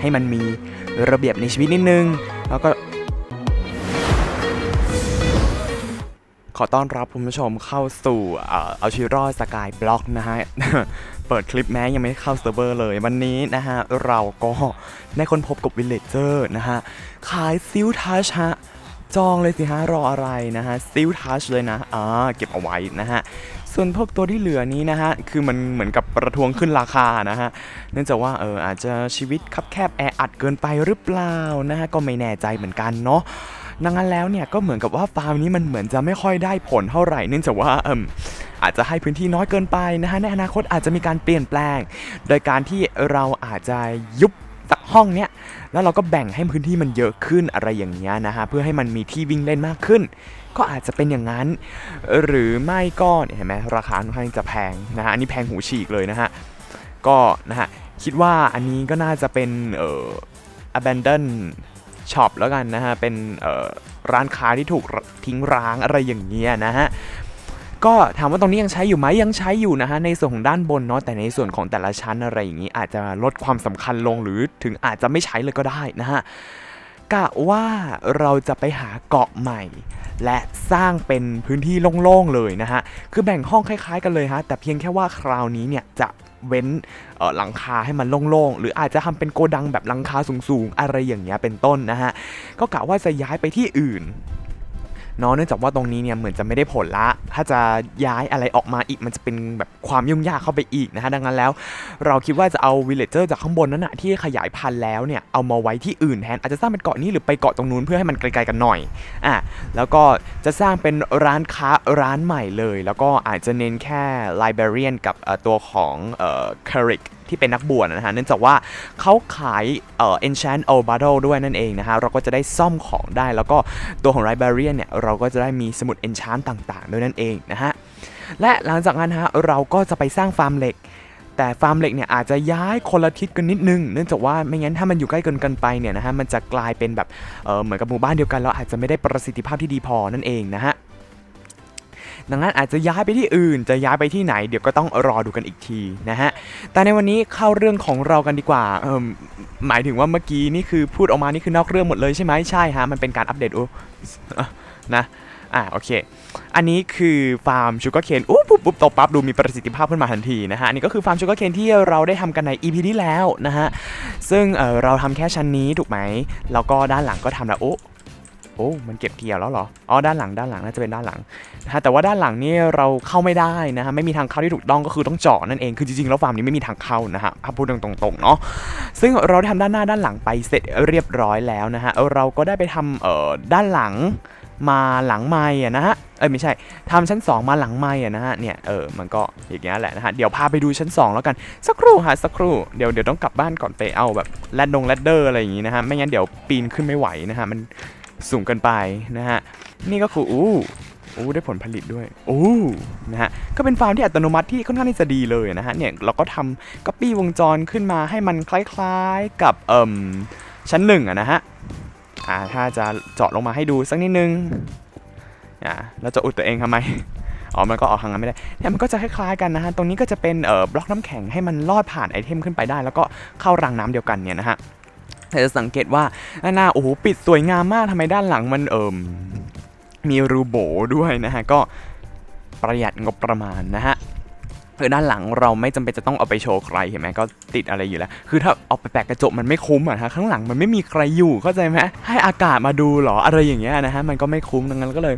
ให้มันมีระเบียบในชีวิตนิดนึง แล้วก็ขอต้อนรับคุณผู้ชมเข้าสู่เอาชีรอดสกายบล็อกนะฮะ เปิดคลิปแม้ยังไม่เข้าเซิร์ฟเวอร์เลย วันนี้นะฮะ เราก็ได้ค้นพบกับวิลเลจเจอร์นะฮะ ขายซิลทัชฮะ จองเลยสิฮะ รออะไรนะฮะ ซิลทัชเลยนะ อ่า เก็บเอาไว้นะฮะ ส่วนพวกตัวที่เหลือนี้นะฮะ คือมันเหมือนกับประท้วงขึ้นราคานะฮะ เนื่องจากว่าเอออาจจะชีวิตคับแคบแออัดเกินไปหรือเปล่านะฮะ ก็ไม่แน่ใจเหมือนกันเนาะดังนั้นแล้วเนี่ยก็เหมือนกับว่าฟาร์มนี้มันเหมือนจะไม่ค่อยได้ผลเท่าไหร่เนื่องจากว่าเอมอาจจะให้พื้นที่น้อยเกินไปนะฮะในอนาคตอาจจะมีการเปลี่ยนแปลง โดยการที่เราอาจจะยุบ สักห้องเนี้ยแล้วเราก็แบ่งให้พื้นที่มันเยอะขึ้นอะไรอย่างเงี้ยนะฮะเพื่อให้มันมีที่วิ่งเล่นมากขึ้น ก็อาจจะเป็นอย่างนั้น หรือไม่ก็เนี่ยเห็นไหมราคาค่อนข้างจะแพงนะฮะอันนี้แพงหูฉีกเลยนะฮะก็นะฮะคิดว่าอันนี้ก็น่าจะเป็นเอ่อ abandon shop แล้วกันนะฮะเป็นเอ่อร้านค้าที่ถูกทิ้งร้างอะไรอย่างเงี้ยนะฮะ ก็ถามว่าตรงนี้ยังใช้อยู่ไหมยังใช้อยู่นะฮะในส่วนของด้านบนเนาะแต่ในส่วนของแต่ละชั้นอะไรอย่างนี้อาจจะลดความสำคัญลงหรือถึงอาจจะไม่ใช้เลยก็ได้นะฮะกะว่าเราจะไปหาเกาะใหม่ และสร้างเป็นพื้นที่โล่งๆเลยนะฮะคือแบ่งห้องคล้าย ๆ กันเลยฮะแต่เพียงแค่ว่าคราวนี้เนี่ยจะเว้นหลังคาให้มันโล่งๆ หรืออาจจะทำเป็นโกดังแบบหลังคาสูงๆ อะไรอย่างเงี้ยเป็นต้นนะฮะ ก็กะว่าจะย้ายไปที่อื่น เนาะเนื่องจากว่าตรงนี้เนี่ยเหมือนจะไม่ได้ผลละ ถ้าจะย้ายอะไรออกมาอีกมันจะเป็นแบบความยุ่งยากเข้าไปอีกนะฮะดังนั้นแล้ว เราคิดว่าจะเอาวิลเลจเจอร์จากข้างบนนั้นนะที่ขยายพันธุ์แล้วเนี่ยเอามาไว้ที่อื่นแทนอาจจะสร้างเป็นเกาะนี้หรือไปเกาะตรงนู้นเพื่อให้มันไกลๆกันหน่อยอะแล้วก็จะสร้างเป็นร้านค้าร้านใหม่เลย แล้วก็อาจจะเน้นแค่ librarian กับตัวของเอ่อ c u r i c ที่เป็นนักบวชนะฮะเนื่องจากว่าเขาขายเอ่อ enchant old battle ด้วยนั่นเองนะฮะเราก็จะได้ซ่อมของได้ แล้วก็ตัวของ librarian เนี่ยเราก็จะได้มีสมุด enchant ต่างๆ ด้วยนั่นเองนะฮะและหลังจากนั้นฮะเราก็จะไปสร้างฟาร์มเหล็กแต่ฟาร์มเหล็กเนี่ยอาจจะย้ายคนละทิศกันนิดนึง เนื่องจากว่าไม่งั้นถ้ามันอยู่ใกล้กันกันไปเนี่ยนะฮะมันจะกลายเป็นแบบเออเหมือนกับหมู่บ้านเดียวกันแล้วอาจจะไม่ได้ประสิทธิภาพที่ดีพอนั่นเองนะฮะ ดังนั้นอาจจะย้ายไปที่อื่น จะย้ายไปที่ไหนเดี๋ยวก็ต้องรอดูกันอีกทีนะฮะ แต่ในวันนี้เข้าเรื่องของเรากันดีกว่าเออหมายถึงว่าเมื่อกี้นี่คือพูดออกมานี่คือนอกเรื่องหมดเลยใช่ไหมใช่ฮะมันเป็นการอัปเดตโอ้นะอ่าโอเค อันนี้คือฟาร์มชูการ์เคนอู้ปุ๊บปุ๊บตบปั๊บดูมีประสิทธิภาพขึ้นมาทันทีนะฮะ อันนี้ก็คือฟาร์มชูการ์เคนที่เราได้ทำกันใน EP ที่แล้วนะฮะ ซึ่งเออเราทำแค่ชั้นนี้ถูกไหม แล้วก็ด้านหลังก็ทำแล้วโอ้ โอ้มันเก็บเกี่ยวแล้วเหรออ๋อด้านหลังด้านหลังน่าจะเป็นด้านหลังนะฮะแต่ว่าด้านหลังนี่เราเข้าไม่ได้นะฮะไม่มีทางเข้าที่ถูกต้องก็คือต้องเจาะนั่นเองคือจริงๆแล้วฟาร์มนี้ไม่มีทางเข้านะฮะพูดตรงๆเนาะซึ่งเราได้ทำด้านหน้าด้านหลังไปเสร็จเรียบร้อยแล้วนะฮะเราก็ได้ไปทำเอ่อด้านหลังมาหลังไม้อะนะฮะ เอ้ยไม่ใช่ทำชั้น 2 มาหลังไม้อะนะฮะ เนี่ย เออ มันก็อย่างเงี้ยแหละนะฮะ เดี๋ยวพาไปดูชั้น 2 แล้วกัน สักครู่ฮะ สักครู่ เดี๋ยวเดี๋ยวต้องกลับบ้านก่อนไปเอาแบบแลดดงแลดเดอร์อะไรอย่างงี้นะฮะ ไม่งั้นเดี๋ยวปีนขึ้นไม่ไหวนะฮะ มัน สูงเกินไปนะฮะ นี่ก็คืออู้อู้ได้ผลผลิตด้วยอู้นะฮะ ก็เป็นฟาร์มที่อัตโนมัติที่ค่อนข้างที่จะดีเลยนะฮะ เนี่ยเราก็ทำก๊อปปี้วงจรขึ้นมาให้มันคล้ายๆกับเอ่มชั้นหนึ่งอะนะฮะ อ่าถ้าจะเจาะลงมาให้ดูสักนิดนึง อ่าเราจะอุดตัวเองทำไมอ๋อ มันก็ออกทางนั้นไม่ได้เนี่ยมันก็จะคล้ายๆกันนะฮะ ตรงนี้ก็จะเป็นเอ่อบล็อกน้ำแข็งให้มันลอดผ่านไอเทมขึ้นไปได้ แล้วก็เข้ารางน้ำเดียวกันเนี่ยนะฮะ แต่จะสังเกตว่าหน้าโอ้โหปิดสวยงามมากทำไมด้านหลังมันเอ่มมีรูโบด้วยนะฮะ ก็ประหยัดงบประมาณนะฮะคือด้านหลังเราไม่จำเป็นจะต้องเอาไปโชว์ใครเห็นไหมก็ติดอะไรอยู่แล้ว คือถ้าเอาไปแปะกระจกมันไม่คุ้มอะฮะข้างหลังมันไม่มีใครอยู่เข้าใจไหมให้อากาศมาดูหรออะไรอย่างเงี้ยนะฮะมันก็ไม่คุ้มดังนั้นก็เลย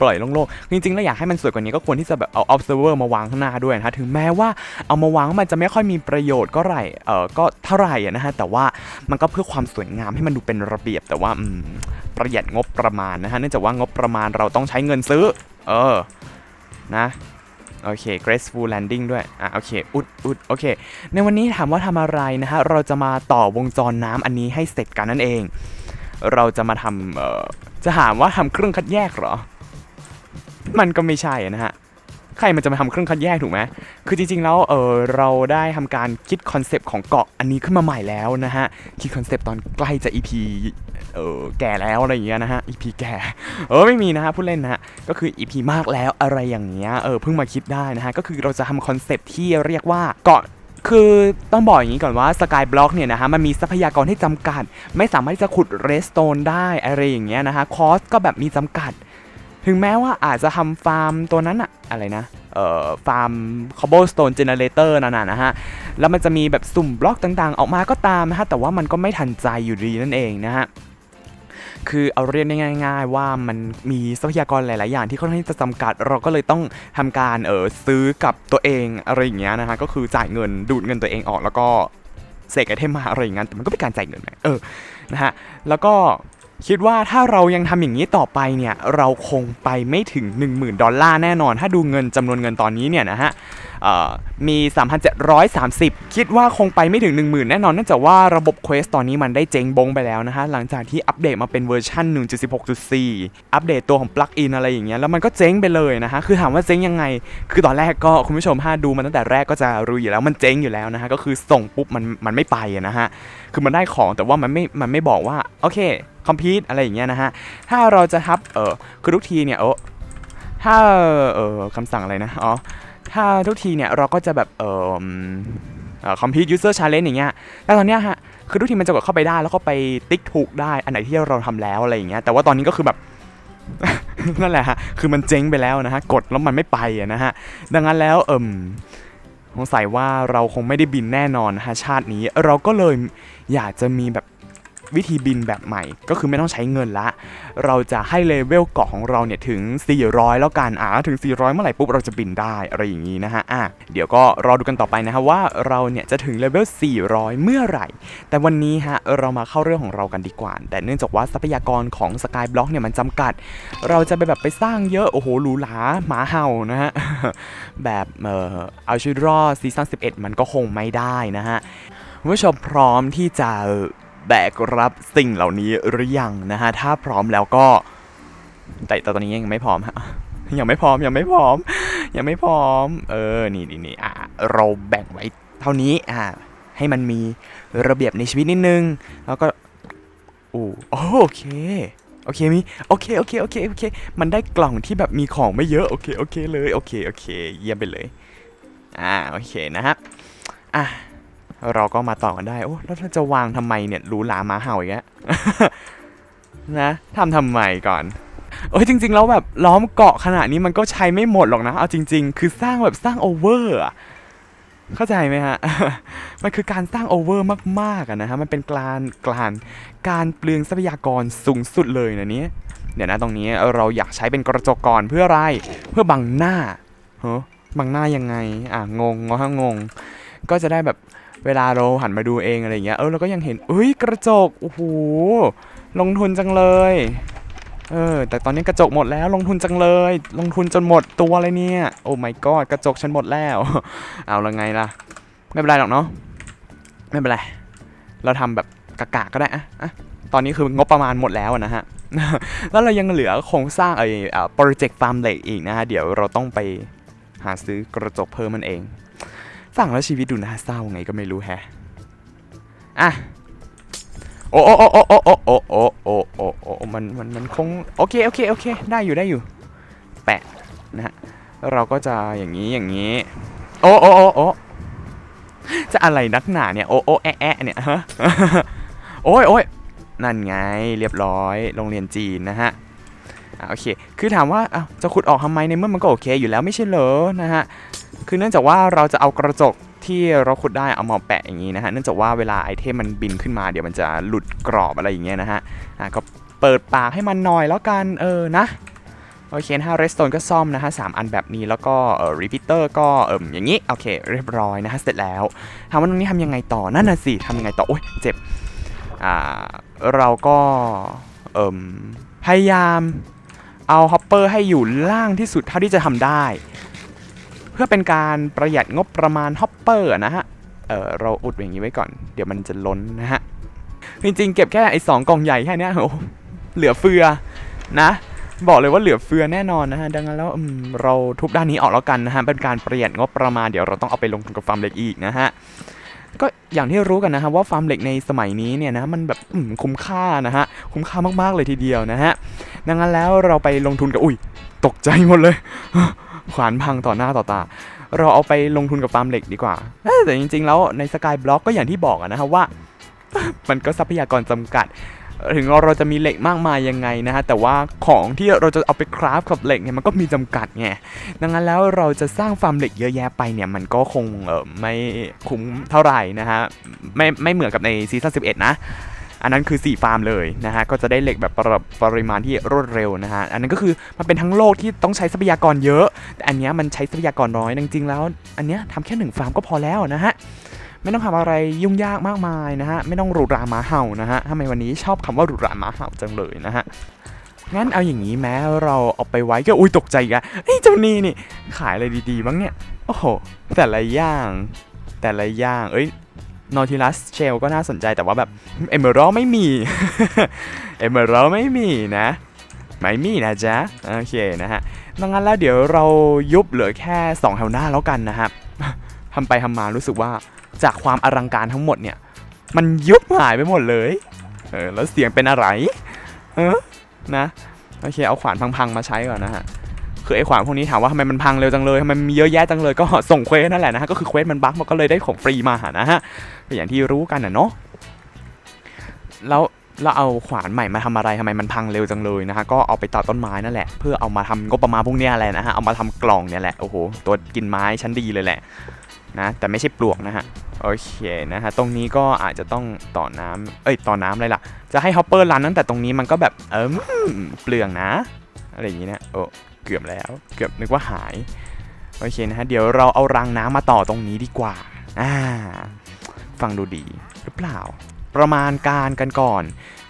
ปล่อยโล่งๆ จริงๆ แล้วอยากให้มันสวยกว่านี้ก็ควรที่จะแบบเอา observer มาวางข้างหน้าด้วยนะฮะ ถึงแม้ว่าเอามาวางมันจะไม่ค่อยมีประโยชน์ก็ไรเออก็เท่าไหร่นะฮะ แต่ว่ามันก็เพื่อความสวยงามให้มันดูเป็นระเบียบ แต่ว่าประหยัดงบประมาณนะฮะ เนื่องจากว่างบประมาณเราต้องใช้เงินซื้อ เออ นะโอเค graceful landing ด้วย อะ โอเค อุดอุดโอเค ในวันนี้ถามว่าทำอะไรนะฮะ เราจะมาต่อวงจรน้ำอันนี้ให้เสร็จกันนั่นเอง เราจะมาทำเออ จะถามว่าทำเครื่องคัดแยกเหรอ มันก็ไม่ใช่นะฮะ ใครมันจะมาทำเครื่องคัดแยกถูกไหมคือจริงๆแล้วเออเราได้ทำการคิดคอนเซปต์ของเกาะอันนี้ขึ้นมาใหม่แล้วนะฮะ คิดคอนเซปต์ตอนใกล้จะ EP เออแก่แล้วอะไรอย่างเงี้ยนะฮะ EP แก่ เออไม่มีนะฮะพูดเล่นนะฮะ ก็คือ EP มากแล้วอะไรอย่างเงี้ย เออเพิ่งมาคิดได้นะฮะ ก็คือเราจะทำคอนเซปต์ที่เรียกว่าเกาะ คือต้องบอกอย่างนี้ก่อนว่าสกายบล็อกเนี่ยนะฮะมันมีทรัพยากรที่จำกัด ไม่สามารถที่จะขุดเรสโตนได้อะไรอย่างเงี้ยนะฮะคอสก็แบบมีจำกัด ถึงแม้ว่าอาจจะทำฟาร์มตัวนั้นอะอะไรนะเอ่อฟาร์ม cobblestone generator นั่นน่ะนะฮะ แล้วมันจะมีแบบสุ่มบล็อกต่างๆ ออกมาก็ตามนะฮะ แต่ว่ามันก็ไม่ทันใจอยู่ดีนั่นเองนะฮะ คือเอาเรียนง่าย ๆ ว่ามันมีทรัพยากรหลาย ๆ อย่างที่ค่อนข้างจะจำกัด เราก็เลยต้องทำการเออซื้อกับตัวเองอะไรอย่างเงี้ยนะฮะก็คือจ่ายเงินดูดเงินตัวเองออกแล้วก็เสกไอเทมมาอะไรอย่างเงี้ยแต่มันก็เป็นการจ่ายเงินไงเออนะฮะแล้วก็ คิดว่าถ้าเรายังทำอย่างนี้ต่อไปเนี่ยเราคงไปไม่ถึง 10,000 ดอลลาร์แน่นอน ถ้าดูเงินจำนวนเงินตอนนี้เนี่ยนะฮะเอ่อมี 3,730 คิดว่าคงไปไม่ถึง 10,000 แน่นอนเนื่องจากว่าระบบเควสตอนนี้มันได้เจ๊งบงไปแล้วนะฮะ หลังจากที่อัปเดตมาเป็นเวอร์ชัน1.16.4 อัปเดตตัวของปลั๊กอินอะไรอย่างเงี้ยแล้วมันก็เจ๊งไปเลยนะฮะ คือถามว่าเจ๊งยังไง คือตอนแรกก็คุณผู้ชมถ้าดูมาตั้งแต่แรกก็จะรู้อยู่แล้วมันเจ๊งอยู่แล้วนะฮะก็คือส่งปุ๊บมันมันไม่ไปนะฮะ คือมันได้ของแต่ว่ามันไม่ มันไม่บอกว่า โอเค คอมพิวต์อะไรอย่างเงี้ยนะฮะ ถ้าเราจะทับ เออคือทุกทีเนี่ยเออถ้า เออคำสั่งอะไรนะ อ๋อ ถ้าทุกทีเนี่ยเราก็จะแบบ เออคอมพิวต์ยูเซอร์ชาเลนจ์อย่างเงี้ยแต่ตอนเนี้ยฮะ คือทุกทีมันจะกดเข้าไปได้แล้วก็ไปติ๊กถูกได้ อันไหนที่เราทำแล้วอะไรอย่างเงี้ย แต่ว่าตอนนี้ก็คือแบบนั่นแหละฮะ คือมันเจ๊งไปแล้วนะฮะ กดแล้วมันไม่ไปนะฮะ ดังนั้นแล้วเอิม สงสัยว่าเราคงไม่ได้บินแน่นอนฮะชาตินี้ เราก็เลยอยากจะมีแบบ วิธีบินแบบใหม่ ก็คือไม่ต้องใช้เงินละ เราจะให้เลเวลเกาะของเราเนี่ยถึง 400 แล้วกันอ่าถึง 400 เมื่อไหร่ปุ๊บเราจะบินได้อะไรอย่างนี้นะฮะอะเดี๋ยวก็รอดูกันต่อไปนะฮะว่าเราเนี่ยจะถึงเลเวล 400 เมื่อไหร่ แต่วันนี้ฮะเรามาเข้าเรื่องของเรากันดีกว่า แต่เนื่องจากว่าทรัพยากรของ Skyblock เนี่ยมันจำกัด เราจะไปแบบไปสร้างเยอะโอ้โหหรูหราหมาเห่านะฮะแบบเออเอาชีวิตรอดซีซั่น11 มันก็คงไม่ได้นะฮะคุณผู้ชมพร้อมที่จะ แบกรับสิ่งเหล่านี้หรือยังนะฮะ ถ้าพร้อมแล้วก็ แต่ตอนนี้ยังไม่พร้อมฮะยังไม่พร้อมยังไม่พร้อม ยังไม่พร้อม เออ นี่นี่นี่อะเราแบ่งไว้เท่านี้อะให้มันมีระเบียบในชีวิตนิดนึง แล้วก็อู้โอเคโอเคมีโอเคโอเคโอเคโอเค มันได้กล่องที่แบบมีของไม่เยอะโอเคโอเคเลยโอเคโอเค เยี่ยมไปเลย อ่าโอเคนะฮะอะ เราก็มาต่อกันได้ โอ้แล้วเราจะวางทำไมเนี่ยหรูหรามาเห่าอย่างเงี้ยนะทำทำไมก่อนเอ้ยจริง ๆ แล้วแบบล้อมเกาะขนาดนี้มันก็ใช้ไม่หมดหรอกนะ เอาจริง ๆ คือสร้างแบบสร้างโอเวอร์อะเข้าใจไหมฮะ มันคือการสร้างโอเวอร์มากๆอะนะฮะ มันเป็นการกลานการเปลืองทรัพยากรสูงสุดเลยนะเนี้ยเดี๋ยวนะตรงนี้เราอยากใช้เป็นกระจกก่อนเพื่ออะไร เพื่อบังหน้าเฮ้บังหน้ายังไง อะงงงงงก็จะได้แบบ เวลาเราหันมาดูเองอะไรอย่างเงี้ยเออเราก็ยังเห็นเอ้ยกระจกโอ้โหลงทุนจังเลยเออแต่ตอนนี้กระจกหมดแล้วลงทุนจังเลย ลงทุนจนหมดตัวเลยเนี่ย โอ้ my god กระจกฉันหมดแล้ว เอาละไงล่ะ ไม่เป็นไรหรอกเนาะไม่เป็นไร เราทำแบบกะกะก็ได้อะอะตอนนี้คืองบประมาณหมดแล้วนะฮะ แล้วเรายังเหลือโครงสร้างไอ้โปรเจกต์ฟาร์มเหล็กอีกนะฮะ เดี๋ยวเราต้องไปหาซื้อกระจกเพิ่มมันเอง ฟังแล้วชีวิตดูน่าเศร้าไงก็ไม่รู้แฮะ อะ โอ้โอ้โอ้โอ้โอ้โอ้โอ้โอ้โอ้โอ้มันมันมันคงโอเคโอเคโอเค ได้อยู่ได้อยู่ แปะนะฮะแล้วเราก็จะอย่างนี้อย่างนี้ โอ้โอ้โอ้โอ้จะอะไรนักหนาเนี่ย โอ้โอ้แอะแอะเนี่ยฮะโอ้ยโอ้ยนั่นไงเรียบร้อยโรงเรียนจีนนะฮะอะโอเค คือถามว่าอ้าจะขุดออกทำไมในเมื่อมันก็โอเคอยู่แล้วไม่ใช่เหรอนะฮะ คือเนื่องจากว่าเราจะเอากระจกที่เราขุดได้เอามาแปะอย่างนี้นะฮะเนื่องจากว่าเวลาไอเทมมันบินขึ้นมาเดี๋ยวมันจะหลุดกรอบอะไรอย่างเงี้ยนะฮะอะก็เปิดปากให้มันหน่อยแล้วกันเออนะโอเคนะฮะเรสโตนก็ซ่อมนะฮะสามอันแบบนี้แล้วก็เอ่อรีพิเตอร์ก็เอ่มอย่างนี้โอเคเรียบร้อยนะฮะเสร็จแล้วถามว่าตรงนี้ทำยังไงต่อนั่นน่ะสิทำยังไงต่อโอ๊ยเจ็บอ่าเราก็เอ่มพยายามเอาฮอปเปอร์ให้อยู่ล่างที่สุดเท่าที่จะทำได้ พื่อเป็นการประหยัดงบประมาณฮอปเปอร์นะฮะเออเราอุดอย่างนี้ไว้ก่อน เดี๋ยวมันจะล้นนะฮะ จริงๆ เก็บแค่ไอ้สองกล่องใหญ่แค่นี้โอ้เหลือเฟือนะ บอกเลยว่าเหลือเฟือแน่นอนนะฮะ ดังนั้นแล้วเราทุบด้านนี้ออกแล้วกันนะฮะ เป็นการประหยัดงบประมาณ เดี๋ยวเราต้องเอาไปลงทุนกับฟาร์มเหล็กอีกนะฮะ ก็อย่างที่รู้กันนะฮะว่าฟาร์มเหล็กในสมัยนี้เนี่ยนะมันแบบคุ้มค่านะฮะ คุ้มค่ามากๆเลยทีเดียวนะฮะ ดังนั้นแล้วเราไปลงทุนกับ อุ้ย ตกใจหมดเลย ขวานพังต่อหน้าต่อตา เราเอาไปลงทุนกับฟาร์มเหล็กดีกว่า แต่จริงๆ แล้วในสกายบล็อกก็อย่างที่บอกนะครับว่า มันก็ทรัพยากรจำกัด ถึงเราจะมีเหล็กมากมายยังไงนะฮะ แต่ว่าของที่เราจะเอาไปคราฟกับเหล็กเนี่ยมันก็มีจำกัดไง ดังนั้นแล้วเราจะสร้างฟาร์มเหล็กเยอะแยะไปเนี่ยมันก็คงเออไม่คุ้มเท่าไหร่นะฮะ ไม่ไม่เหมือนกับในซีซั่น11 นะ อันนั้นคือ 4 ฟาร์มเลยนะฮะก็จะได้เหล็กแบบปรปริมาณที่รวดเร็วนะฮะอันนั้นก็คือมันเป็นทั้งโลกที่ต้องใช้ทรัพยากรเยอะ แต่อันนี้มันใช้ทรัพยากรน้อยจริงๆแล้ว อันเนี้ยทำแค่หนึ่งฟาร์มก็พอแล้วนะฮะไม่ต้องทำอะไรยุ่งยากมากมายนะฮะไม่ต้องหรูหราหมาเห่านะฮะทำไมวันนี้ชอบคำว่าหรูหราหมาเห่าจังเลยนะฮะงั้นเอาอย่างนี้แม้เราเอาไปไว้ก็อุ้ยตกใจกอะเฮ้ยเจ้านี่นี่ขายอะไรดีๆบ้างเนี่ยโอ้โหแต่ละอย่าง แต่ละอย่างเอ้ย นอทิลัสเชลก็น่าสนใจแต่ว่าแบบเอเมอรัลไม่มีเอเมอรัลไม่มีนะไม่มีนะจ๊ะ โอเคนะฮะ ดังนั้นแล้วเดี๋ยวเรายุบเหลือแค่ 2 แถวหน้าแล้วกันนะครับทำไปทำมารู้สึกว่าจากความอลังการทั้งหมดเนี่ย มันยุบหายไปหมดเลย เออ แล้วเสียงเป็นอะไร เออนะ โอเค เอาขวานพังๆมาใช้ก่อนนะฮะ คือไอ้ขวานพวกนี้ถามว่าทำไมมันพังเร็วจังเลยทำไมมันมีเยอะแยะจังเลยก็ส่งเควสนั่นแหละนะฮะก็คือเควสมันบั๊กมันก็เลยได้ของฟรีมาหานะฮะก็อย่างที่รู้กันนะเนาะแล้วเราเอาขวานใหม่มาทำอะไรทำไมมันพังเร็วจังเลยนะฮะก็เอาไปตัดต้นไม้นั่นแหละเพื่อเอามาทำงบประมาณพวกเนี้ยแหละนะฮะเอามาทำกล่องเนี่ยแหละโอ้โหตัวกินไม้ชั้นดีเลยแหละนะแต่ไม่ใช่ปลวกนะฮะโอเคนะฮะตรงนี้ก็อาจจะต้องต่อน้ำเอ้ยต่อน้ำอะไรล่ะ จะให้ฮอปเปอร์รันตั้งแต่ตรงนี้มันก็แบบเออเปลืองนะอะไรอย่างงี้นะโอ้ เกือบแล้ว เกือบนึกว่าหาย โอเคนะฮะ เดี๋ยวเราเอารางน้ำมาต่อตรงนี้ดีกว่า อ่า ฟังดูดีหรือเปล่า ประมาณการกันก่อน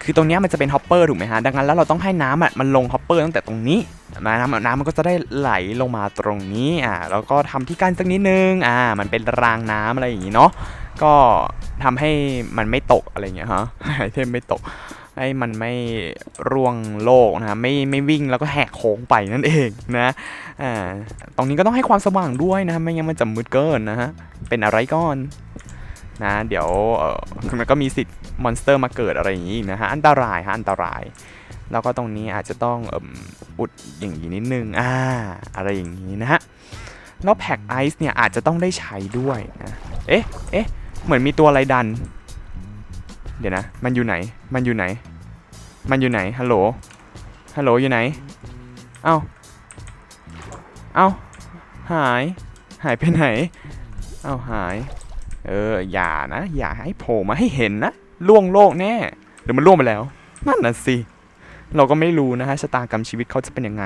คือตรงนี้มันจะเป็นฮอปเปอร์ถูกไหมฮะ ดังนั้นแล้วเราต้องให้น้ำอะมันลงฮอปเปอร์ตั้งแต่ตรงนี้นะน้ำน้ำมันก็จะได้ไหลลงมาตรงนี้ อ่า แล้วก็ทำที่กั้นสักนิดนึง อ่า มันเป็นรางน้ำอะไรอย่างงี้เนาะ ก็ทำให้มันไม่ตกอะไรอย่างเงี้ยฮะไอเทมไม่ตก ให้มันไม่ร่วงโลกนะฮะไม่ไม่วิ่งแล้วก็แหกโค้งไปนั่นเองนะอ่าตรงนี้ก็ต้องให้ความสว่างด้วยนะไม่งั้นมันจะมืดเกินนะฮะเป็นอะไรก่อนนะเดี๋ยวเออคือมันก็มีสิทธิ์มอนสเตอร์มาเกิดอะไรอย่างนี้อีกนะฮะอันตรายฮะอันตราย แล้วก็ตรงนี้อาจจะต้องเอมอุดอย่างนี้นิดนึงอ่าอะไรอย่างนี้นะฮะแล้วแพ็กไอซ์เนี่ยอาจจะต้องได้ใช้ด้วยนะเอ๊ะเอ๊ะเหมือนมีตัวอะไรดัน เดี๋ยวนะ มันอยู่ไหน มันอยู่ไหน มันอยู่ไหน ฮัลโหล ฮัลโหลอยู่ไหน เอ้า เอ้า หาย หายไปไหน เอ้าหาย เออ อย่านะ อย่าให้โผล่มาให้เห็นนะ ล่วงโลกแน่ หรือมันล่วงไปแล้ว นั่นน่ะสิ เราก็ไม่รู้นะฮะ ชะตากรรมชีวิตเขาจะเป็นยังไง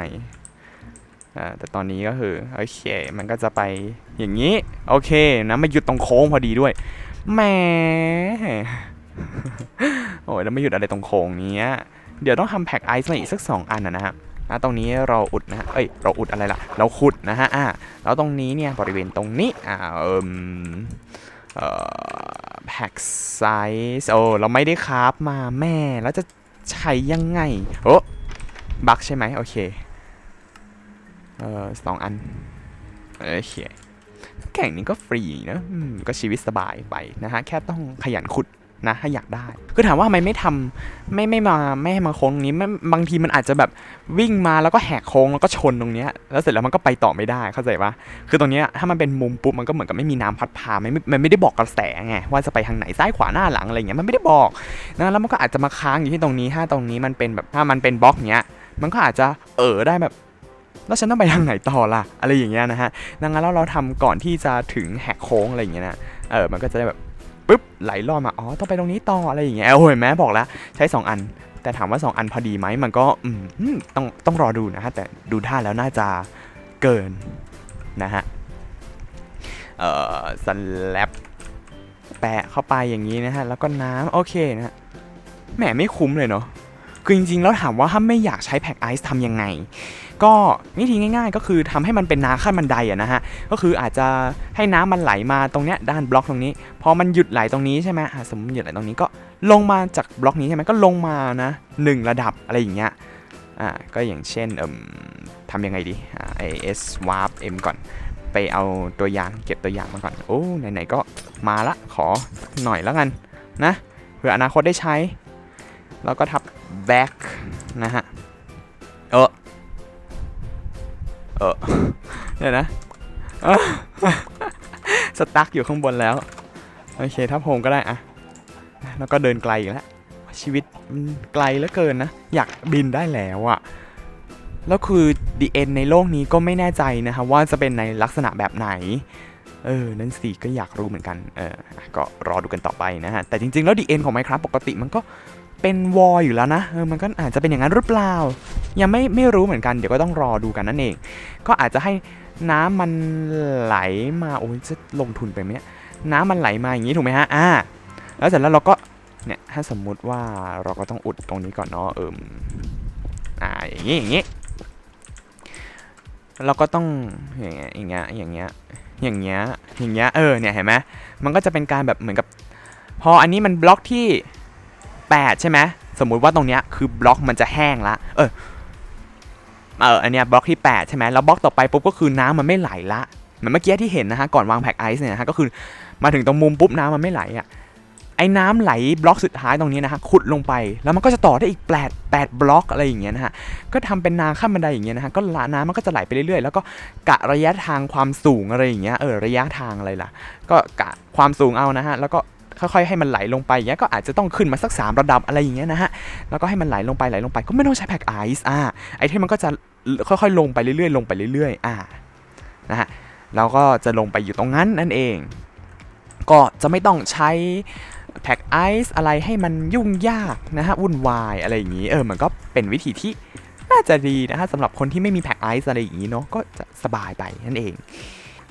อ่าแต่ตอนนี้ก็คือโอเค มันก็จะไปอย่างนี้ โอเคนะมาหยุดตรงโค้งพอดีด้วยแหม โอ้ยแล้วไม่หยุดอะไรตรงโค้งนี้เดี๋ยวต้องทำแพ็กไอซ์มาอีกสักสองอันนะฮะอะตรงนี้เราอุดนะเอ้ย เราอุดอะไรล่ะ เราขุดนะฮะ อ่า แล้วตรงนี้เนี่ยบริเวณตรงนี้ อ่า เอิ่มเอ่อแพ็กไซส์โอ้เราไม่ได้คราฟมาแม่ แล้วจะใช้ยังไง โอ้บักใช่ไหมโอเค เอ่อสองอัน โอเคแข่งนี้ก็ฟรีนะก็ชีวิตสบายไปนะฮะ แค่ต้องขยันขุด นะถ้าอยากได้ คือถามว่าทำไมไม่ทำไม่ไม่มาไม่ให้มาโค้งตรงนี้ไม่บางทีมันอาจจะแบบวิ่งมาแล้วก็แหกโค้งแล้วก็ชนตรงเนี้ยแล้วเสร็จแล้วมันก็ไปต่อไม่ได้เข้าใจปะคือตรงเนี้ยถ้ามันเป็นมุมปุ๊บมันก็เหมือนกับไม่มีน้ำพัดพาไม่ไม่มันไม่ได้บอกกระแสไงว่าจะไปทางไหนซ้ายขวาหน้าหลังอะไรเงี้ยมันไม่ได้บอกนะแล้วมันก็อาจจะมาค้างอยู่ที่ตรงนี้ถ้าตรงนี้มันเป็นแบบถ้ามันเป็นบล็อกเนี้ยมันก็อาจจะเออได้แบบแล้วฉันต้องไปทางไหนต่อล่ะอะไรอย่างเงี้ยนะฮะดังนั้นแล้วเราทำก่อนที่จะถึงแหกโค้งอะไรอย่างเงี้ยนะเออมันก็จะได้แบบ ปุ๊บไหลลอดมาอ๋อต้องไปตรงนี้ต่ออะไรอย่างเงี้ยโอ้ยแม่บอกแล้วใช้ 2 อัน แต่ถามว่า 2 อันพอดีไหมมันก็อืมต้องต้องรอดูนะฮะแต่ดูท่าแล้วน่าจะเกินนะฮะเอ่อสแลบแปะเข้าไปอย่างนี้นะฮะแล้วก็น้ำโอเคนะฮะแหมไม่คุ้มเลยเนาะคือจริงๆแล้วถามว่าถ้าไม่อยากใช้แพ็กไอซ์ทำยังไง ก็วิธีง่ายๆ ก็คือทำให้มันเป็นน้ำขั้นบันไดอะนะฮะก็คืออาจจะให้น้ำมันไหลมาตรงเนี้ยด้านบล็อกตรงนี้ พอมันหยุดไหลตรงนี้ใช่ไหมสมมติหยุดไหลตรงนี้ก็ลงมาจากบล็อกนี้ใช่ไหมก็ลงมานะหนึ่งระดับอะไรอย่างเงี้ยอ่าก็อย่างเช่นเอ่มทำยังไงดีอ่า AS warp M ก่อน ไปเอาตัวอย่างเก็บตัวอย่างมาก่อน โอ้ไหนๆก็มาละขอหน่อยแล้วกันนะเผื่ออนาคตได้ใช้ แล้วก็ทับ back นะฮะ เออ เออเดี๋ยวนะสตั๊กอยู่ข้างบนแล้ว โอเคถ้าผมก็ได้อะแล้วก็เดินไกลอีกแล้วชีวิตมันไกลเหลือเกินนะ อยากบินได้แล้วอะแล้วคือ the end ในโลกนี้ก็ไม่แน่ใจนะครับว่าจะเป็นในลักษณะแบบไหน เออ นั่นสิก็อยากรู้เหมือนกัน เออ ก็รอดูกันต่อไปนะฮะ แต่จริงๆ แล้ว the end ของ Minecraft ปกติมันก็ เป็นวอลอยู่แล้วนะเออมันก็อาจจะเป็นอย่างนั้นหรือเปล่า ยังไม่ไม่รู้เหมือนกันเดี๋ยวก็ต้องรอดูกันนั่นเอง ก็อาจจะให้น้ำมันไหลมาโอ้ยจะลงทุนไปไหมนี่ยน้ำมันไหลมาอย่างนี้ถูกไหมฮะอ่าแล้วเสร็จแล้วเราก็เนี่ยถ้าสมมุติว่าเราก็ต้องอุดตรงนี้ก่อนเนาะเอิมอ่าอย่างนี้อย่างนี้เราก็ต้องอย่างเงี้ยอย่างเงี้ยอย่างเงี้ยอย่างเงี้ยอย่างเงี้ยเออเนี่ยเห็นไหมมันก็จะเป็นการแบบเหมือนกับ พออันนี้มันบล็อกที่ 8 ใช่ไหมสมมุติว่าตรงเนี้ยคือบล็อกมันจะแห้งละเออเอออันเนี้ยบล็อกที่ 8 ใช่ไหมแล้วบล็อกต่อไปปุ๊บก็คือน้ำมันไม่ไหลละเหมือนเมื่อกี้ที่เห็นนะฮะก่อนวางแพ็กไอซ์เนี่ยนะฮะก็คือมาถึงตรงมุมปุ๊บน้ำมันไม่ไหลอะไอ้น้ำไหลบล็อกสุดท้ายตรงนี้นะฮะขุดลงไป แล้วมันก็จะต่อได้อีก8 8บล็อกอะไรอย่างเงี้ยนะฮะก็ทำเป็นนาขั้นบันไดอย่างเงี้ยนะฮะก็ละน้ำมันก็จะไหลไปเรื่อยๆ แล้วก็กะระยะทางความสูงอะไรอย่างเงี้ยเออระยะทางอะไรล่ะ ก็กะความสูงเอานะฮะแล้วก็ ค่อยๆให้มันไหลลงไปอย่างเงี้ยก็อาจจะต้องขึ้นมาสัก 3 ระดับอะไรอย่างเงี้ยนะฮะแล้วก็ให้มันไหลลงไปไหลลงไปก็ไม่ต้องใช้แพ็กไอซ์อ่าไอเทมมันก็จะค่อยๆ ลงไปเรื่อยๆ ลงไปเรื่อยๆอ่านะฮะแล้วก็จะลงไปอยู่ตรงนั้นนั่นเอง ก็จะไม่ต้องใช้แพ็กไอซ์อะไรให้มันยุ่งยากนะฮะวุ่นวายอะไรอย่างนี้เออมันก็เป็นวิธีที่น่าจะดีนะฮะสำหรับคนที่ไม่มีแพ็กไอซ์อะไรอย่างนี้เนาะก็จะสบายไปนั่นเอง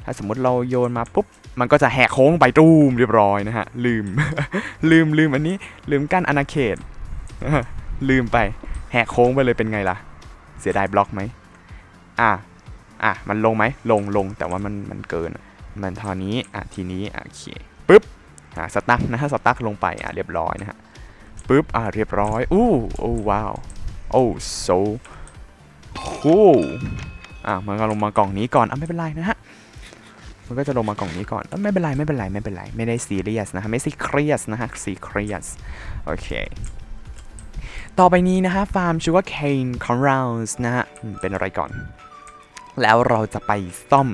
ถ้าสมมติเราโยนมาปุ๊บ มันก็จะแหกโค้งไปตูมเรียบร้อยนะฮะ ลืม ลืมลืมอันนี้ ลืมกั้นอาณาเขต ลืมไป แหกโค้งไปเลยเป็นไงล่ะ เสียดายบล็อกไหม อะ อะ มันลงไหม ลงลง แต่ว่ามันมันเกิน มันท่านี้ อะ ทีนี้อะโอเคปึ๊บอะสตั๊กนะฮะ สตั๊กลงไป อะ เรียบร้อยนะฮะปึ๊บ อะ เรียบร้อย อู้โอ้ว้าว โอ้ so cool อะมันก็ลงมากล่องนี้ก่อน อะ ไม่เป็นไรนะฮะ มันก็จะลงมากล่องนี้ก่อนอไม่เป็นไรไม่เป็นไรไม่เป็นไรไม่ได้ซีเรียสนะฮะไม่ซีเครียสนะฮะซีเครียสโอเคต่อไปนี้นะฮะฟาร์มชูการ์เคนของเราสนะฮะเป็นอะไรก่อน แล้วเราจะไปซ่อม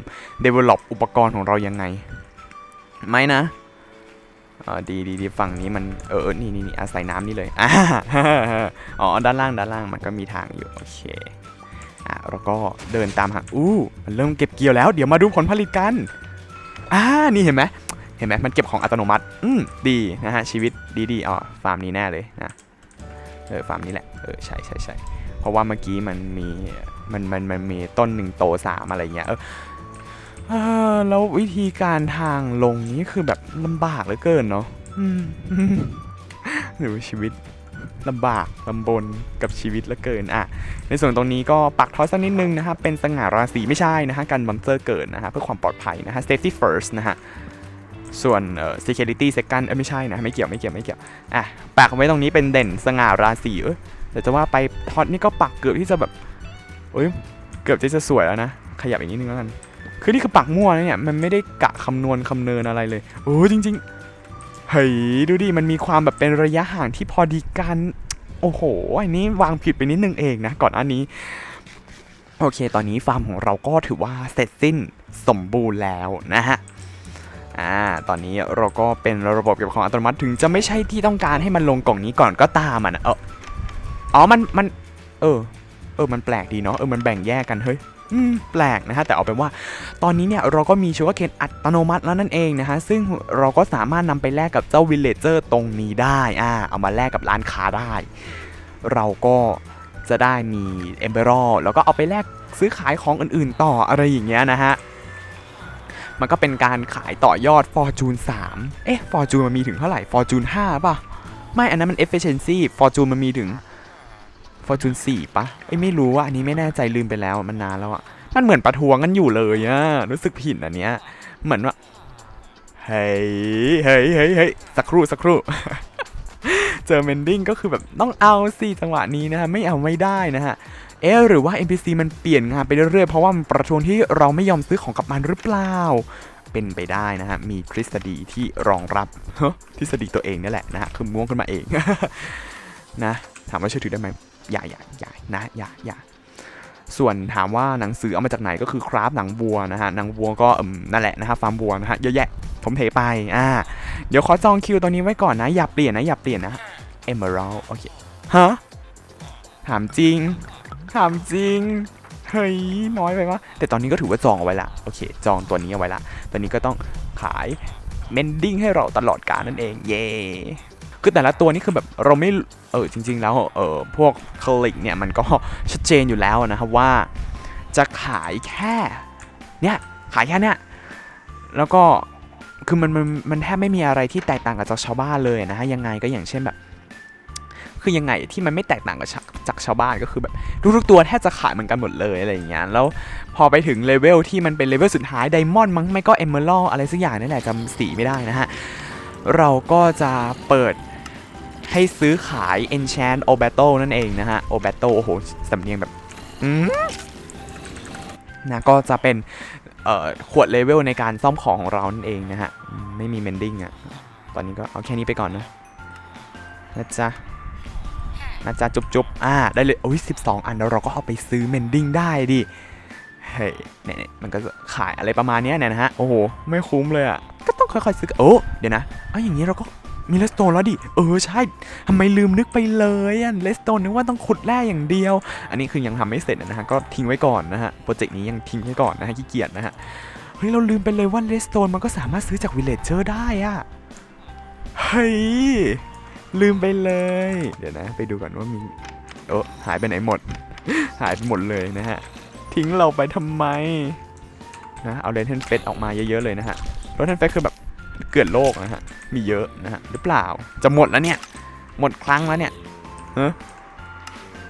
develop อุปกรณ์ของเรายังไง ไม่นะเออดีดีดีฝั่งนี้มันเออนี่นี่นี่อาศัยน้ำนี่เลยอ๋อด้านล่างด้านล่างมันก็มีทางอยู่ โอเค อะเราก็เดินตามหาอู้มันเริ่มเก็บเกี่ยวแล้ว เดี๋ยวมาดูผลผลิตกันอ่านี่เห็นไหมเห็นไหมมันเก็บของอัตโนมัติอืมดีนะฮะชีวิตดีดีอ๋อฟาร์มนี้แน่เลยนะเออฟาร์มนี้แหละเออใช่ใช่ใช่เพราะว่าเมื่อกี้มันมีมันมันมันมีต้นหนึ่งโตสามอะไรเงี้ยเออแล้ววิธีการทางลงนี้คือแบบลำบากเหลือเกินเนาะอืมหรือชีวิต ลำบากลำบนกับชีวิตเหลือเกินอะในส่วนตรงนี้ก็ปักทอยสักนิดนึงนะครับเป็นสง่าราศีไม่ใช่นะฮะกันมอนสเตอร์เกิดนะฮะเพื่อความปลอดภัยนะฮะ safety first นะฮะส่วนเอ่อ security second เอ้ยไม่ใช่นะไม่เกี่ยวไม่เกี่ยวไม่เกี่ยวอะปักไว้ตรงนี้เป็นเด่นสง่าราศีเอ้ยแต่จะว่าไปท็อตนี่ก็ปักเกือบที่จะแบบเอ้ยเกือบจะสวยแล้วนะขยับอีกนิดนึงแล้วกันคือนี่คือปักมั่วนะเนี่ยมันไม่ได้กะคำนวณคำเนินอะไรเลยโอ้จริง ๆ เฮ้ยดูดิมันมีความแบบเป็นระยะห่างที่พอดีกัน โอ้โห อันนี้วางผิดไปนิดนึงเองนะ ก่อนอันนี้ โอเค ตอนนี้ฟาร์มของเราก็ถือว่าเสร็จสิ้นสมบูรณ์แล้วนะฮะอ่าตอนนี้เราก็เป็นระบบเก็บของอัตโนมัติถึงจะไม่ใช่ที่ต้องการให้มันลงกล่องนี้ก่อนก็ตามอะนะเอออ๋อมันมัน เออ เออมันแปลกดีเนาะเออมันแบ่งแยกกันเฮ้ย แปลกนะฮะแต่เอาเป็นว่าตอนนี้เนี่ยเราก็มีชูการ์เคนอัตโนมัติแล้วนั่นเองนะฮะซึ่งเราก็สามารถนำไปแลกกับเจ้าวิลเลเจอร์ตรงนี้ได้อ่าเอามาแลกกับร้านค้าได้ เราก็จะได้มีเอมเบอรัลแล้วก็เอาไปแลกซื้อขายของอื่นๆ ต่ออะไรอย่างเงี้ยนะฮะมันก็เป็นการขายต่อยอด Fortune 3 เอ๊ะ Fortune มันมีถึงเท่าไหร่ Fortune 5 ป่ะ ไม่ อันนั้นมัน Efficiency Fortune มันมีถึง Fortune 4ปะเอ้ยไม่รู้ว่าอันนี้ไม่แน่ใจลืมไปแล้วมันนานแล้วอะมันเหมือนประท้วงกันอยู่เลยอะรู้สึกผิดอันเนี้ย เหมือนว่าเฮ้ยเฮ้ยเฮ้ยเฮ้ยสักครู่สักครู่เจอเมนดิ้งก็คือแบบต้องเอาสิจังหวะนี้นะฮะไม่เอาไม่ได้นะฮะเอ๊หรือว่า NPC มันเปลี่ยนงานไปเรื่อยๆ เพราะว่ามันประท้วงที่เราไม่ยอมซื้อของกับมันหรือเปล่า เป็นไปได้นะฮะ มีทฤษฎีที่รองรับทฤษฎีตัวเองนี่แหละนะฮะคือม้วนขึ้นมาเองนะถามว่าเชื่อถือได้ไหม อย่าอย่าอย่านะอย่าอย่าส่วนถามว่าหนังสือเอามาจากไหนก็คือคราฟหนังวัวนะฮะหนังวัวก็อืมนั่นแหละนะฮะฟาร์มวัวนะฮะเยอะแยะผมเทไปอ่าเดี๋ยวขอจองคิวตอนนี้ไว้ก่อนนะ อย่าเปลี่ยนนะอย่าเปลี่ยนนะ Emerald โอเคฮะถามจริง ถามจริงเฮ้ยน้อยไปวะแต่ตอนนี้ก็ถือว่าจองเอาไว้ละโอเค จองตัวนี้เอาไว้ละตอนนี้ก็ต้องขายเมนดิ้งให้เราตลอดกาลนั่นเองเย่ คือแต่ละตัวนี่คือแบบเราไม่เออจริง ๆ แล้วเออพวกคลิกเนี่ยมันก็ชัดเจนอยู่แล้วนะครับว่าจะขายแค่เนี่ยขายแค่เนี่ยแล้วก็คือมันมันมันแทบไม่มีอะไรที่แตกต่างกับจากชาวบ้านเลยนะฮะยังไงก็อย่างเช่นแบบ คือยังไงที่มันไม่แตกต่างกับจากชาวบ้านก็คือแบบทุกๆตัวแทบจะขายเหมือนกันหมดเลยอะไรอย่างเงี้ยแล้วพอไปถึงเลเวลที่มันเป็นเลเวลสุดท้ายไดมอนด์มั้งไม่ก็เอมเมอรัลอะไรสักอย่างนี่แหละจำสีไม่ได้นะฮะเราก็จะเปิด ให้ซื้อขาย Enchant o Battle นั่นเองนะฮะ o Battle โอ้โหสำเนียงแบบอืมนะก็จะเป็นขวดเลเวลในการซ่อมของของเรานั่นเองนะฮะ ไม่มีเมนดิ้งอะตอนนี้ก็เอาแค่นี้ไปก่อนนะนะจ๊ะนะจ๊ะจุบจุบอ่าได้เลยโอ้ยสิบสองอันแล้วเราก็เอาไปซื้อเมนดิ้งได้ดิเฮ้ยเนี่ยมันก็จะขายอะไรประมาณนี้เนี่ยนะฮะ โอ้โห ไม่คุ้มเลยอะก็ต้องค่อยๆซื้อ โอ้ เดี๋ยวนะ เอาอย่างนี้เราก็ มีเลสโตนแล้วดิ เออใช่ทำไมลืมนึกไปเลยอะเลสโตนนึกว่าต้องขุดแร่อย่างเดียว อันนี้คือยังทำไม่เสร็จนะฮะ ก็ทิ้งไว้ก่อนนะฮะ โปรเจกต์นี้ยังทิ้งไว้ก่อนนะฮะขี้เกียจนะฮะ เฮ้ย เราลืมไปเลยว่าเลสโตนมันก็สามารถซื้อจากวิลเลจเจอร์ได้อะ เฮ้ย ลืมไปเลย เดี๋ยวนะ ไปดูก่อนว่ามีโอ้หายไปไหนหมด หายไปหมดเลยนะฮะ ทิ้งเราไปทำไมนะ เอาเลนเทนเฟสออกมาเยอะๆเลยนะฮะเลนเทนเฟสคือแบบ เกลื่อนโลกนะฮะ มีเยอะนะฮะ หรือเปล่า จะหมดแล้วเนี่ย หมดครั้งแล้วเนี่ยเออ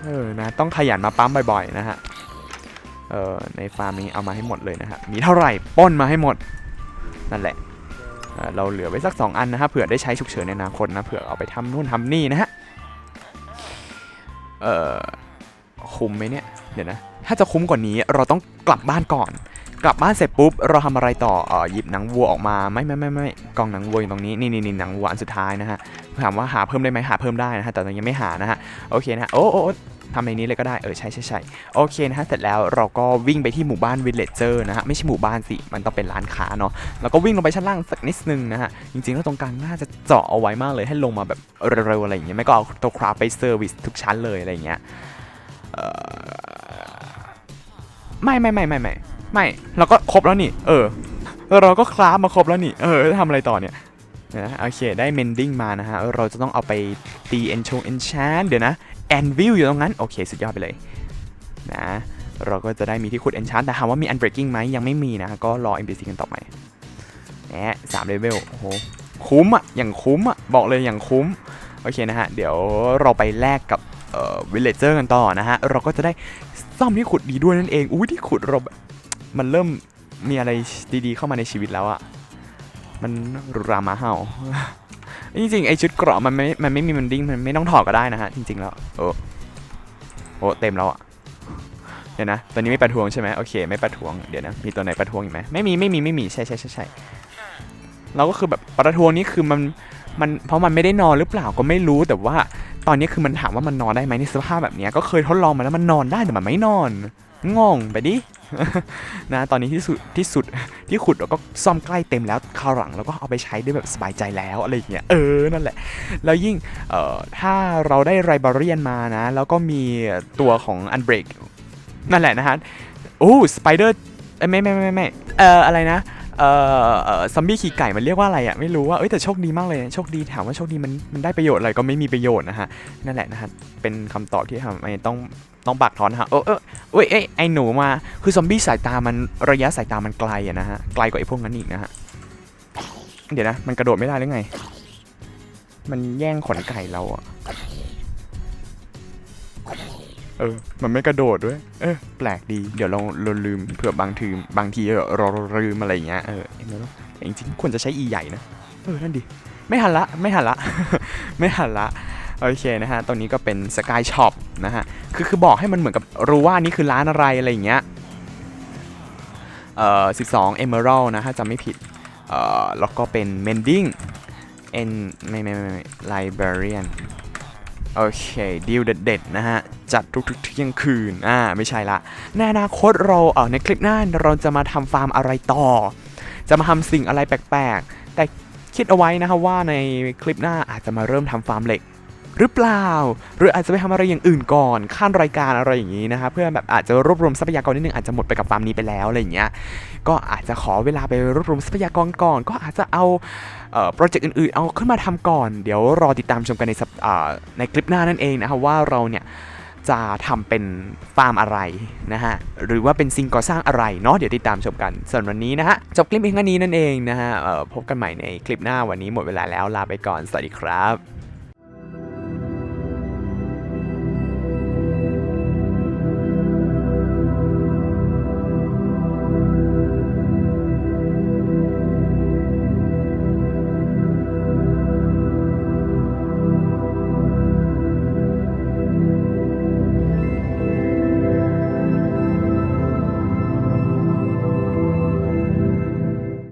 เออ นะ ต้องขยันมาปั๊มบ่อยๆนะฮะ เออในฟาร์มนี้เอามาให้หมดเลยนะฮะ มีเท่าไหร่ป้นมาให้หมด นั่นแหละเเราเหลือไว้สัก 2 อันนะฮะ เผื่อได้ใช้ฉุกเฉินในอนาคตนะ เผื่อเอาไปทำนู่นทำนี่นะฮะ เอ่อคุ้มไหมเนี่ย เดี๋ยวนะ ถ้าจะคุ้มกว่านี้เราต้องกลับบ้านก่อน กลับบ้านเสร็จปุ๊บเราทำอะไรต่อเออหยิบหนังวัวออกมาไม่ไม่ไม่ไม่กล่องหนังวัวอยู่ตรงนี้นี่นี่นี่หนังวัวอันสุดท้ายนะฮะถามว่าหาเพิ่มได้ไหมหาเพิ่มได้นะฮะแต่ตอนยังไม่หานะฮะโอเคนะโอ้โอ้ทำในนี้เลยก็ได้ เออใช่ใช่ใช่โอเคนะฮะ เสร็จแล้วเราก็วิ่งไปที่หมู่บ้านวิลเลจเจอร์นะฮะ ไม่ใช่หมู่บ้านสิ มันต้องเป็นร้านค้าเนาะ แล้วก็วิ่งลงไปชั้นล่างสักนิดนึงนะฮะ จริงๆแล้วตรงกลางน่าจะเจาะเอาไว้มากเลยให้ลงมาแบบเร็วๆอะไรอย่างเงี้ย ไม่ก็เอาตัวคราฟไปเซอร์วิสทุกชั้นเลยอะไรอย่างเงี้ยเอ่ไม่ไม่ไม่ไม่ไม่ ไม่เราก็ครบแล้วนี่ เออ เราก็คราฟมาครบแล้วนี่ เออทำอะไรต่อเนี่ยนะโอเค ได้เมนดิ้งมานะฮะ เราจะต้องเอาไปตีเอนชงเอนชานเดี๋ยวนะแอนวิลอยู่ตรงนั้น โอเค สุดยอดไปเลยนะเราก็จะได้มีที่ขุด enchant แต่ถามว่ามี unbreaking ไหมยังไม่มีนะก็รอ NPC กันต่อไปแหมสามเลเวลโอ้โหคุ้มอะอย่างคุ้มอะบอกเลยอย่างคุ้ม โอเคนะฮะ เดี๋ยวเราไปแลกกับเอ่อ villager กันต่อนะฮะ เราก็จะได้ซ่อมที่ขุดดีด้วยนั่นเอง อุ้ยที่ขุดเรา มันเริ่มมีอะไรดีๆเข้ามาในชีวิตแล้วอะมันรูรามาเห่าจริงๆไอชุดเกราะมันไม่ มันไม่มีมันดิ้ง มันไม่ต้องถอดก็ได้นะฮะ จริง ๆ แล้ว โอ้โอ้เต็มแล้วอะเดี๋ยวนะตอนนี้ไม่ประท้วงใช่ไหมโอเค ไม่ประท้วง เดี๋ยวนะ มีตัวไหนประท้วงอีกไหมไม่มี ไม่มี ไม่มี ใช่ใช่ใช่ใช่เราก็คือแบบประท้วงนี่คือมัน มัน เพราะมันไม่ได้นอนหรือเปล่าก็ไม่รู้ แต่ว่า ตอนนี้คือมันถามว่ามันนอนได้ไหมในสภาพแบบนี้ก็เคยทดลองมาแล้วมันนอนได้แต่มันไม่นอน งงไปดิ นะตอนนี้ที่สุดที่สุดที่ขุดเราก็ซ่อมใกล้เต็มแล้วคราวหลังเราก็เอาไปใช้ได้แบบสบายใจแล้วอะไรอย่างเงี้ยเออนั่นแหละ แล้วยิ่งเอ่อถ้าเราได้ไรบาเรียนมานะ แล้วก็มีตัวของอันเบรกนั่นแหละนะฮะโอ้สไปเดอร์ไม่ไม่ไม่ไม่ไมเอ่ออะไรนะเอ่อซอมบี้ขี่ไก่มันเรียกว่าอะไรอะไม่รู้ว่าเอ้ยแต่โชคดีมากเลยโชคดีถามว่าโชคดีมันมันได้ประโยชน์อะไรก็ไม่มีประโยชน์นะฮะนั่นแหละนะฮะเป็นคำตอบที่ทำไมต้อง ต้องบักทอนนะฮะเออเออเอ้ยเอ้ยไอหนูมา คือซอมบี้สายตามันระยะสายตามันไกลอะนะฮะ ไกลกว่าไอพวกนั้นอีกนะฮะ เดี๋ยวนะ มันกระโดดไม่ได้หรือไง มันแย่งขนไก่เราอะเออ มันไม่กระโดดด้วย เออ แปลกดี เดี๋ยวเราเราลืมเผื่อบางทีบางทีเรารลืมอะไรอย่างเงี้ย เออเห็นไหมล่ะแต่จริงๆควรจะใช้อีใหญ่นะ เออ นั่นดิ ไม่หันละ ไม่หันละ ไม่หันละ โอเคนะฮะตรงนี้ก็เป็นสกายช็อปนะฮะ คือคือบอกให้มันเหมือนกับรู้ว่านี่คือร้านอะไรอะไรอย่างเงี้ย เอ่อ12 Emerald นะถ้าจำไม่ผิด เอ่อแล้วก็เป็น Mending N ไม่ไม่ไม่ไม่ Librarian โอเคดีลเด็ดๆนะฮะ จัดทุกๆเที่ยงคืน อ่า ไม่ใช่ละในอนาคตเราเออในคลิปหน้าเราจะมาทำฟาร์มอะไรต่อ จะมาทำสิ่งอะไรแปลกๆ แต่คิดเอาไว้นะครับว่าในคลิปหน้าอาจจะมาเริ่มทำฟาร์มเหล็ก หรือเปล่า หรืออาจจะไปทำอะไรอย่างอื่นก่อนขั้นรายการอะไรอย่างนี้นะครับเพื่อแบบอาจจะรวบรวมทรัพยากรนิดนึงอาจจะหมดไปกับฟาร์มนี้ไปแล้วอะไรอย่างเงี้ยก็อาจจะขอเวลาไปรวบรวมทรัพยากรก่อน ก็อาจจะเอาโปรเจกต์อื่นๆ เอาขึ้นมาทำก่อน เดี๋ยวรอติดตามชมกันในในคลิปหน้านั่นเองนะครับว่าเราเนี่ยจะทำเป็นฟาร์มอะไรนะฮะ หรือว่าเป็นสิ่งก่อสร้างอะไรเนาะเดี๋ยวติดตามชมกันส่วนวันนี้นะฮะ จบคลิปเพียงแค่นี้นั่นเองนะฮะพบกันใหม่ในคลิปหน้าวันนี้หมดเวลาแล้วลาไปก่อน สวัสดีครับ